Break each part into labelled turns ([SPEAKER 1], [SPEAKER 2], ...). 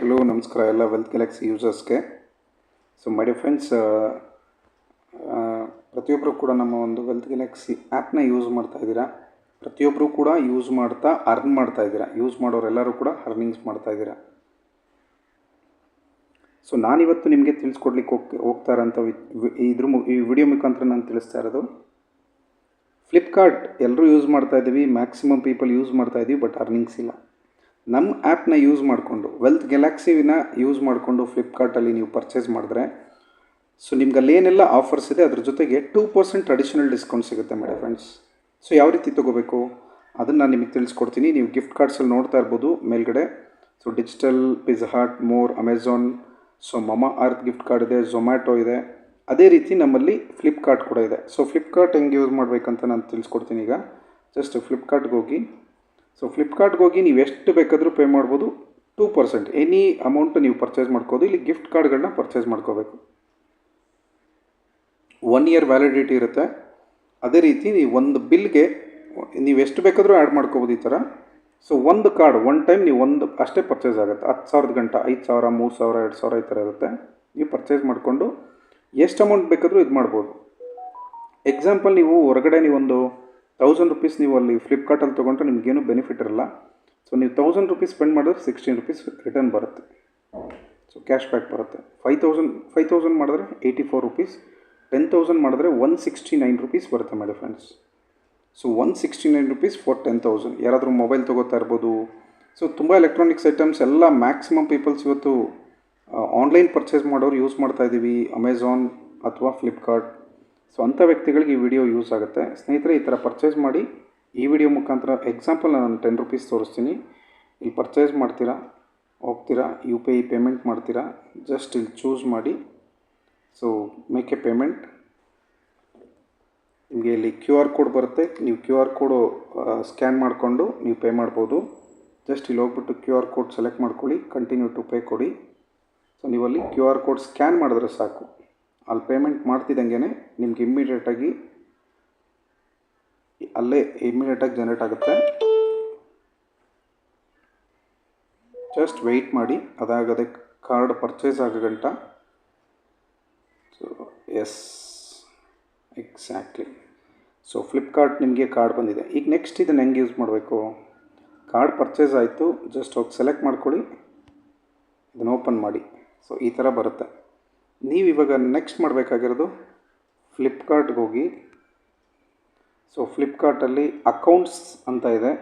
[SPEAKER 1] Hello ನಮಸ್ಕಾರ ಎಲ್ಲ wealth Galaxy ಯೂಸರ್ಸ್ಗೆ ಸೊ ಮೈ ಡಿ ಫ್ರೆಂಡ್ಸ್ ಪ್ರತಿಯೊಬ್ಬರು ಕೂಡ ನಮ್ಮ ಒಂದು ವೆಲ್ತ್ ಗ್ಯಾಲಕ್ಸಿ ಆ್ಯಪ್ನ ಯೂಸ್ ಮಾಡ್ತಾ ಇದ್ದೀರಾ? ಪ್ರತಿಯೊಬ್ಬರು ಕೂಡ ಯೂಸ್ ಮಾಡ್ತಾ ಅರ್ನ್ ಮಾಡ್ತಾ ಇದ್ದೀರಾ? ಯೂಸ್ ಮಾಡೋರೆಲ್ಲರೂ ಕೂಡ ಅರ್ನಿಂಗ್ಸ್ ಮಾಡ್ತಾ ಇದ್ದೀರಾ? ಸೊ ನಾನಿವತ್ತು ನಿಮಗೆ ತಿಳಿಸ್ಕೊಡ್ಲಿಕ್ಕೆ ಹೋಗಿ ಹೋಗ್ತಾ ಇರೋಂಥ ಇದ್ರ ಮು, ಈ ವಿಡಿಯೋ ಮುಖಾಂತರ ನಾನು ತಿಳಿಸ್ತಾ ಇರೋದು. ಫ್ಲಿಪ್ಕಾರ್ಟ್ ಎಲ್ಲರೂ ಯೂಸ್ ಮಾಡ್ತಾ ಇದ್ದೀವಿ ಮ್ಯಾಕ್ಸಿಮಮ್ ಪೀಪಲ್ ಯೂಸ್ ಮಾಡ್ತಾ ಇದ್ದೀವಿ ಬಟ್ ಅರ್ನಿಂಗ್ಸ್ ಇಲ್ಲ. ನಮ್ಮ ಆ್ಯಪ್ನ ಯೂಸ್ ಮಾಡಿಕೊಂಡು, ವೆಲ್ತ್ ಗ್ಯಾಲಕ್ಸಿನ ಯೂಸ್ ಮಾಡಿಕೊಂಡು ಫ್ಲಿಪ್ಕಾರ್ಟಲ್ಲಿ ನೀವು ಪರ್ಚೇಸ್ ಮಾಡಿದ್ರೆ, ಸೊ ನಿಮ್ಗೆ ಅಲ್ಲಿ ಏನೆಲ್ಲ ಆಫರ್ಸ್ ಇದೆ, ಅದ್ರ ಜೊತೆಗೆ ಟೂ ಪರ್ಸೆಂಟ್ ಅಡಿಷನಲ್ ಡಿಸ್ಕೌಂಟ್ ಸಿಗುತ್ತೆ ಮೇಡಮ್ ಫ್ರೆಂಡ್ಸ್. ಸೊ ಯಾವ ರೀತಿ ತೊಗೋಬೇಕು? ಅದನ್ನು ನಾನು ನಿಮಗೆ ತಿಳಿಸ್ಕೊಡ್ತೀನಿ. ನೀವು ಗಿಫ್ಟ್ ಕಾರ್ಡ್ಸಲ್ಲಿ ನೋಡ್ತಾ ಇರ್ಬೋದು ಮೇಲ್ಗಡೆ. So digital, Pizza Hut, More Amazon so Mamaearth gift card ಇದೆ, ಝೊಮ್ಯಾಟೊ ಇದೆ. ಅದೇ ರೀತಿ ನಮ್ಮಲ್ಲಿ ಫ್ಲಿಪ್ಕಾರ್ಟ್ ಕೂಡ ಇದೆ. ಸೊ ಫ್ಲಿಪ್ಕಾರ್ಟ್ ಹೆಂಗೆ ಯೂಸ್ ಮಾಡಬೇಕಂತ ನಾನು ತಿಳಿಸ್ಕೊಡ್ತೀನಿ ಈಗ. ಜಸ್ಟ್ ಫ್ಲಿಪ್ಕಾರ್ಟ್ಗೆ ಹೋಗಿ ಸೊ ಫ್ಲಿಪ್ಕಾರ್ಟ್ಗೆ ಹೋಗಿ ನೀವು ಎಷ್ಟು ಬೇಕಾದರೂ ಪೇ ಮಾಡ್ಬೋದು. ಟೂ ಪರ್ಸೆಂಟ್ ಎನಿ ಅಮೌಂಟ್ ನೀವು ಪರ್ಚೇಸ್ ಮಾಡ್ಕೋದು ಇಲ್ಲಿ ಗಿಫ್ಟ್ ಕಾರ್ಡ್ಗಳನ್ನ ಪರ್ಚೇಸ್ ಮಾಡ್ಕೋಬೇಕು. ಒನ್ ಇಯರ್ ವ್ಯಾಲಿಡಿಟಿ ಇರುತ್ತೆ. ಅದೇ ರೀತಿ ನೀವು ಒಂದು ಬಿಲ್ಗೆ ನೀವು ಎಷ್ಟು ಬೇಕಾದರೂ ಆ್ಯಡ್ ಮಾಡ್ಕೋಬೋದು ಈ ಥರ. ಸೊ ಒಂದು ಕಾರ್ಡ್ ಒನ್ ಟೈಮ್ ನೀವು ಒಂದು, ಅಷ್ಟೇ ಪರ್ಚೇಸ್ ಆಗುತ್ತೆ. ಹತ್ತು ಸಾವಿರದ ಗಂಟ, ಐದು ಸಾವಿರ, ಮೂರು ಸಾವಿರ, ಎರಡು ಸಾವಿರ ಈ ಥರ ಇರುತ್ತೆ. ನೀವು ಪರ್ಚೇಸ್ ಮಾಡಿಕೊಂಡು ಎಷ್ಟು ಅಮೌಂಟ್ ಬೇಕಾದರೂ ಇದು ಮಾಡ್ಬೋದು ಎಕ್ಸಾಂಪಲ್ ನೀವು ಹೊರಗಡೆ ನೀವೊಂದು ತೌಸಂಡ್ ರುಪೀಸ್ ನೀವು ಅಲ್ಲಿ ಫ್ಲಿಪ್ಕಾರ್ಟಲ್ಲಿ ತೊಗೊಂಡ್ರೆ ನಿಮಗೇನು ಬೆನಿಫಿಟ್ ಇರಲ್ಲ. ಸೊ ನೀವು ತೌಸಂಡ್ ರುಪೀಸ್ ಸ್ಪೆಂಡ್ ಮಾಡಿದ್ರೆ ಸಿಕ್ಸ್ಟೀನ್ ರುಪೀಸ್ ರಿಟರ್ನ್ ಬರುತ್ತೆ. ಸೊ ಕ್ಯಾಶ್ ಬ್ಯಾಕ್ ಬರುತ್ತೆ. ಫೈವ್ ತೌಸಂಡ್ ಫೈವ್ ತೌಸಂಡ್ ಮಾಡಿದ್ರೆ eighty four rupees ten thousand ಮಾಡಿದ್ರೆ ಒನ್ ಸಿಕ್ಸ್ಟಿ ನೈನ್ ರುಪೀಸ್ ಬರುತ್ತೆ madam friends so one sixty nine rupees for ten thousand ಯಾರಾದರೂ mobile ತೊಗೋತಾ ಇರ್ಬೋದು. So ತುಂಬ electronics items ಎಲ್ಲ ಮ್ಯಾಕ್ಸಿಮಮ್ ಪೀಪಲ್ಸ್ ಇವತ್ತು ಆನ್ಲೈನ್ ಪರ್ಚೇಸ್ ಮಾಡೋರು ಯೂಸ್ ಮಾಡ್ತಾ ಇದ್ದೀವಿ ಅಮೆಝಾನ್ ಅಥವಾ ಫ್ಲಿಪ್ಕಾರ್ಟ್ ಸೊ ಅಂಥ ವ್ಯಕ್ತಿಗಳಿಗೆ ಈ ವಿಡಿಯೋ ಯೂಸ್ ಆಗುತ್ತೆ. ಸ್ನೇಹಿತರೆ, ಈ ಥರ ಪರ್ಚೇಸ್ ಮಾಡಿ ಈ ವಿಡಿಯೋ ಮುಖಾಂತರ ಎಕ್ಸಾಂಪಲ್ ನಾನು ಟೆನ್ ರುಪೀಸ್ ತೋರಿಸ್ತೀನಿ. ಇಲ್ಲಿ ಪರ್ಚೇಸ್ ಮಾಡ್ತೀರಾ? ಹೋಗ್ತೀರಾ? ಯು ಪಿ ಐ ಪೇಮೆಂಟ್ ಮಾಡ್ತೀರಾ? ಜಸ್ಟ್ ಇಲ್ಲಿ ಚೂಸ್ ಮಾಡಿ. ಸೊ ಮೇಕ್ ಎ ಪೇಮೆಂಟ್ ನಿಮಗೆ ಇಲ್ಲಿ ಕ್ಯೂ ಆರ್ ಕೋಡ್ ಬರುತ್ತೆ. ನೀವು ಕ್ಯೂ ಆರ್ ಕೋಡು ಸ್ಕ್ಯಾನ್ ಮಾಡಿಕೊಂಡು ನೀವು ಪೇ ಮಾಡ್ಬೋದು. ಜಸ್ಟ್ ಇಲ್ಲಿ ಹೋಗ್ಬಿಟ್ಟು ಕ್ಯೂ ಆರ್ ಕೋಡ್ ಸೆಲೆಕ್ಟ್ ಮಾಡ್ಕೊಳ್ಳಿ. ಕಂಟಿನ್ಯೂ ಟು ಪೇ ಕೊಡಿ. ಸೊ ನೀವಲ್ಲಿ ಕ್ಯೂ ಆರ್ ಕೋಡ್ ಸ್ಕ್ಯಾನ್ ಮಾಡಿದ್ರೆ ಸಾಕು. ಅಲ್ಲಿ ಪೇಮೆಂಟ್ ಮಾಡ್ತಿದ್ದಂಗೆ ನಿಮ್ಗೆ ಇಮ್ಮಿಡಿಯೇಟಾಗಿ ಅಲ್ಲೇ ಇಮ್ಮಿಡಿಯೇಟಾಗಿ ಜನರೇಟ್ ಆಗುತ್ತೆ. ಜಸ್ಟ್ ವೆಯ್ಟ್ ಮಾಡಿ, ಅದಾಗದೆ ಕಾರ್ಡ್ ಪರ್ಚೇಸ್ ಆಗೋ ಗಂಟ. So yes exactly so Flipkart ನಿಮಗೆ ಕಾರ್ಡ್ ಬಂದಿದೆ. ಈಗ ನೆಕ್ಸ್ಟ್ ಇದನ್ನು ಹೆಂಗೆ ಯೂಸ್ ಮಾಡಬೇಕು? ಕಾರ್ಡ್ ಪರ್ಚೇಸ್ ಆಯಿತು ಜಸ್ಟ್ ಹೋಗಿ ಸೆಲೆಕ್ಟ್ ಮಾಡ್ಕೊಳ್ಳಿ. ಇದನ್ನು ಓಪನ್ ಮಾಡಿ. ಸೊ ಈ ಥರ ಬರುತ್ತೆ. ನೀವು ಇವಾಗ ನೆಕ್ಸ್ಟ್ ಮಾಡಬೇಕಾಗಿರೋದು ಫ್ಲಿಪ್ಕಾರ್ಟ್ಗೆ ಹೋಗಿ. ಸೊ ಫ್ಲಿಪ್ಕಾರ್ಟಲ್ಲಿ ಅಕೌಂಟ್ಸ್ ಅಂತ ಇದೆ.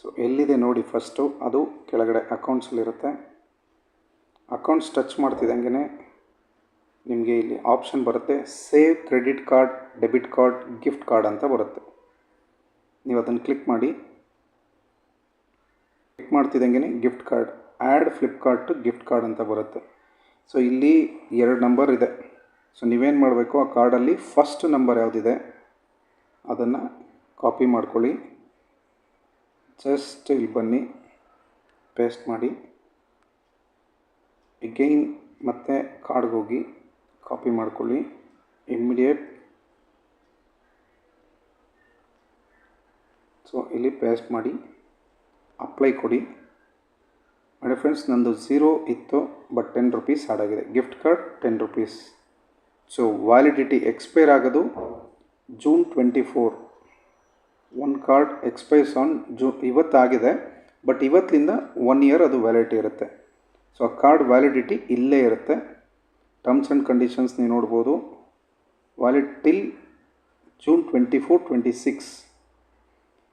[SPEAKER 1] ಸೊ ಎಲ್ಲಿದೆ ನೋಡಿ ಫಸ್ಟು ಅದು ಕೆಳಗಡೆ ಅಕೌಂಟ್ಸಲ್ಲಿರುತ್ತೆ ಅಕೌಂಟ್ಸ್ ಟಚ್ ಮಾಡ್ತಿದ್ದಂಗೆ ನಿಮಗೆ ಇಲ್ಲಿ ಆಪ್ಷನ್ ಬರುತ್ತೆ save credit card debit card gift card ಅಂತ ಬರುತ್ತೆ. ನೀವು ಅದನ್ನು ಕ್ಲಿಕ್ ಮಾಡಿ. Click ಮಾಡ್ತಿದ್ದಂಗೆ gift card add Flipkart gift card ಅಂತ ಬರುತ್ತೆ. ಸೊ ಇಲ್ಲಿ ಎರಡು ನಂಬರ್ ಇದೆ. ಸೊ ನೀವೇನು ಮಾಡಬೇಕು? ಆ ಕಾರ್ಡಲ್ಲಿ ಫಸ್ಟ್ ನಂಬರ್ ಯಾವುದಿದೆ, ಅದನ್ನು ಕಾಪಿ ಮಾಡ್ಕೊಳ್ಳಿ. ಜಸ್ಟ್ ಇಲ್ಲಿ ಬನ್ನಿ ಪೇಸ್ಟ್ ಮಾಡಿ. ಎಗೈನ್ ಮತ್ತೆ ಕಾರ್ಡ್ಗೆ ಹೋಗಿ ಕಾಪಿ ಮಾಡ್ಕೊಳ್ಳಿ. ಇಮ್ಮಿಡಿಯೇಟ್ ಸೊ ಇಲ್ಲಿ ಪೇಸ್ಟ್ ಮಾಡಿ ಅಪ್ಲೈ ಕೊಡಿ. ಮೇಡಮ್ ಫ್ರೆಂಡ್ಸ್ ನಂದು ಝೀರೋ ಇತ್ತು but ten rupees ಆಡಾಗಿದೆ gift card ten rupees so validity expire ಆಗೋದು June twenty four one card expires on June ಇವತ್ತಾಗಿದೆ but ಇವತ್ತಿಂದ ಒನ್ ಇಯರ್ ಅದು ವ್ಯಾಲಿಡಿಟಿ ಇರುತ್ತೆ. ಸೊ ಆ ಕಾರ್ಡ್ ವ್ಯಾಲಿಡಿಟಿ ಇಲ್ಲೇ ಇರುತ್ತೆ. ಟರ್ಮ್ಸ್ ಆ್ಯಂಡ್ ಕಂಡೀಷನ್ಸ್ ನೀವು ನೋಡ್ಬೋದು. Valid till June twenty four twenty six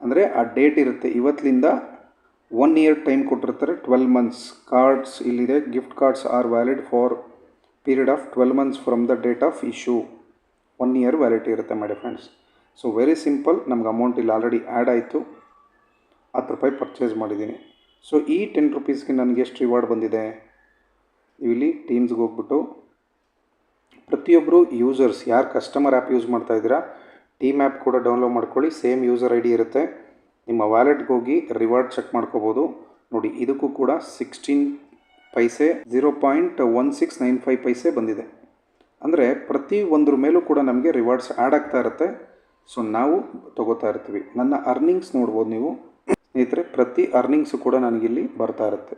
[SPEAKER 1] ಅಂದರೆ ಆ ಡೇಟ್ ಇರುತ್ತೆ. ಇವತ್ತಿನಿಂದ ಒನ್ ಇಯರ್ ಟೈಮ್ ಕೊಟ್ಟಿರ್ತಾರೆ ಟ್ವೆಲ್ ಮಂತ್ಸ್ ಕಾರ್ಡ್ಸ್ ಇಲ್ಲಿದೆ gift cards are valid for period of twelve months from the date of issue one year validity ಇರುತ್ತೆ ಮಾಡಿ friends so very simple ನಮ್ಗೆ amount ಇಲ್ಲಿ ಆಲ್ರೆಡಿ ಆ್ಯಡ್ ಆಯಿತು. ಹತ್ತು ರೂಪಾಯಿ ಪರ್ಚೇಸ್ ಮಾಡಿದ್ದೀನಿ. ಸೊ ಈ ಟೆನ್ ರುಪೀಸ್ಗೆ ನನಗೆ ಎಷ್ಟು ರಿವಾರ್ಡ್ ಬಂದಿದೆ? ಇಲ್ಲಿ ಟೀಮ್ಸ್ಗೆ ಹೋಗ್ಬಿಟ್ಟು ಪ್ರತಿಯೊಬ್ಬರು ಯೂಸರ್ಸ್ ಯಾರು ಕಸ್ಟಮರ್ ಆ್ಯಪ್ ಯೂಸ್ ಮಾಡ್ತಾ ಇದ್ದೀರಾ ಟೀಮ್ ಆ್ಯಪ್ ಕೂಡ ಡೌನ್ಲೋಡ್ ಮಾಡ್ಕೊಳ್ಳಿ. ಸೇಮ್ ಯೂಸರ್ ಐ ಡಿ ಇರುತ್ತೆ. ನಿಮ್ಮ ವ್ಯಾಲೆಟ್ಗೆ ಹೋಗಿ ರಿವಾರ್ಡ್ ಚೆಕ್ ಮಾಡ್ಕೋಬೋದು. ನೋಡಿ, ಇದಕ್ಕೂ ಕೂಡ ಸಿಕ್ಸ್ಟೀನ್ ಪೈಸೆ zero point one six nine five ಪೈಸೆ ಬಂದಿದೆ. ಅಂದರೆ ಪ್ರತಿ ಒಂದ್ರ ಮೇಲೂ ಕೂಡ ನಮಗೆ ರಿವಾರ್ಡ್ಸ್ ಆ್ಯಡ್ ಆಗ್ತಾ ಇರುತ್ತೆ. ಸೊ ನಾವು ತಗೋತಾ ಇರ್ತೀವಿ. ನನ್ನ ಅರ್ನಿಂಗ್ಸ್ ನೋಡ್ಬೋದು ನೀವು. ಸ್ನೇಹಿತರೆ, ಪ್ರತಿ ಅರ್ನಿಂಗ್ಸು ಕೂಡ ನನಗಿಲ್ಲಿ ಬರ್ತಾ ಇರುತ್ತೆ.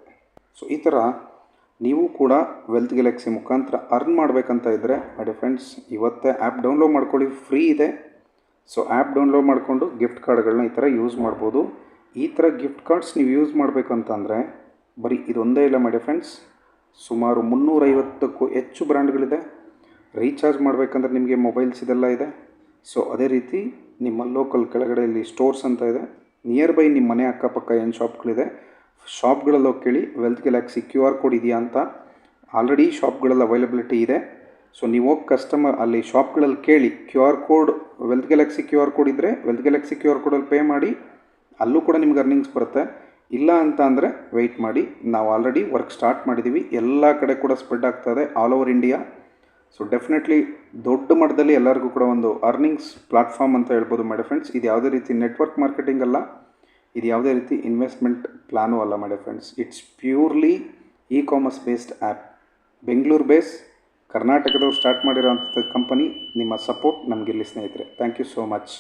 [SPEAKER 1] ಸೊ ಈ ಥರ ನೀವು ಕೂಡ ವೆಲ್ತ್ ಗ್ಯಾಲಕ್ಸಿ ಮುಖಾಂತರ ಅರ್ನ್ ಮಾಡಬೇಕಂತ ಇದ್ದರೆ ಮೈ ಫ್ರೆಂಡ್ಸ್ ಇವತ್ತೇ ಆ್ಯಪ್ ಡೌನ್ಲೋಡ್ ಮಾಡ್ಕೊಳ್ಳಿ. ಫ್ರೀ ಇದೆ. ಸೊ ಆ್ಯಪ್ ಡೌನ್ಲೋಡ್ ಮಾಡಿಕೊಂಡು ಗಿಫ್ಟ್ ಕಾರ್ಡ್ಗಳನ್ನ ಈ ಥರ ಯೂಸ್ ಮಾಡ್ಬೋದು. ಈ ಥರ ಗಿಫ್ಟ್ ಕಾರ್ಡ್ಸ್ ನೀವು ಯೂಸ್ ಮಾಡಬೇಕಂತಂದರೆ ಬರೀ ಇದೊಂದೇ ಇಲ್ಲ ಮೈ ಫ್ರೆಂಡ್ಸ್ ಸುಮಾರು ಮುನ್ನೂರೈವತ್ತಕ್ಕೂ ಹೆಚ್ಚು ಬ್ರ್ಯಾಂಡ್ಗಳಿದೆ. ರೀಚಾರ್ಜ್ ಮಾಡಬೇಕಂದ್ರೆ ನಿಮಗೆ ಮೊಬೈಲ್ಸ್ ಇದೆಲ್ಲ ಇದೆ. ಸೊ ಅದೇ ರೀತಿ ನಿಮ್ಮ ಲೋಕಲ್ ಕೆಳಗಡೆ ಇಲ್ಲಿ ಸ್ಟೋರ್ಸ್ ಅಂತ ಇದೆ. ನಿಯರ್ ಬೈ ನಿಮ್ಮ ಮನೆ ಅಕ್ಕಪಕ್ಕ ಏನು ಶಾಪ್ಗಳಿದೆ ಶಾಪ್ಗಳಲ್ಲಿ ಹೋಗಿ ಕೇಳಿ Wealth Galaxy Q R code ಇದೆಯಾ ಅಂತ. ಆಲ್ರೆಡಿ ಶಾಪ್ಗಳಲ್ಲಿ ಅವೈಲಬಿಲಿಟಿ ಇದೆ. ಸೊ ನೀವು ಹೋಗಿ ಕಸ್ಟಮರ್ ಅಲ್ಲಿ ಶಾಪ್ಗಳಲ್ಲಿ ಕೇಳಿ Q R code Wealth Galaxy Q R code ಇದ್ದರೆ ವೆಲ್ತ್ ಗ್ಯಾಲಕ್ಸಿ ಕ್ಯೂ ಆರ್ ಕೋಡಲ್ಲಿ ಪೇ ಮಾಡಿ, ಅಲ್ಲೂ ಕೂಡ ನಿಮ್ಗೆ ಅರ್ನಿಂಗ್ಸ್ ಬರುತ್ತೆ. ಇಲ್ಲ ಅಂತ ಅಂದರೆ ವೆಯ್ಟ್ ಮಾಡಿ. ನಾವು ಆಲ್ರೆಡಿ ವರ್ಕ್ ಸ್ಟಾರ್ಟ್ ಮಾಡಿದ್ದೀವಿ ಎಲ್ಲ ಕಡೆ ಕೂಡ ಸ್ಪ್ರೆಡ್ ಆಗ್ತದೆ all over India so definitely ದೊಡ್ಡ ಮಟ್ಟದಲ್ಲಿ ಎಲ್ಲರಿಗೂ ಕೂಡ ಒಂದು ಅರ್ನಿಂಗ್ಸ್ ಪ್ಲಾಟ್ಫಾರ್ಮ್ ಅಂತ ಹೇಳ್ಬೋದು ಮೈ ಫ್ರೆಂಡ್ಸ್ ಇದು ಯಾವುದೇ ರೀತಿ ನೆಟ್ವರ್ಕ್ ಮಾರ್ಕೆಟಿಂಗ್ ಅಲ್ಲ. ಇದು ಯಾವುದೇ ರೀತಿ ಇನ್ವೆಸ್ಟ್ಮೆಂಟ್ ಪ್ಲಾನು ಅಲ್ಲ my friends it's purely e commerce based app Bengaluru base ಕರ್ನಾಟಕದವ್ರು start ಮಾಡಿರೋಂಥ ಕಂಪನಿ ನಿಮ್ಮ ಸಪೋರ್ಟ್ ನಮಗಿರಲಿ ಸ್ನೇಹಿತರೆ. Thank you so much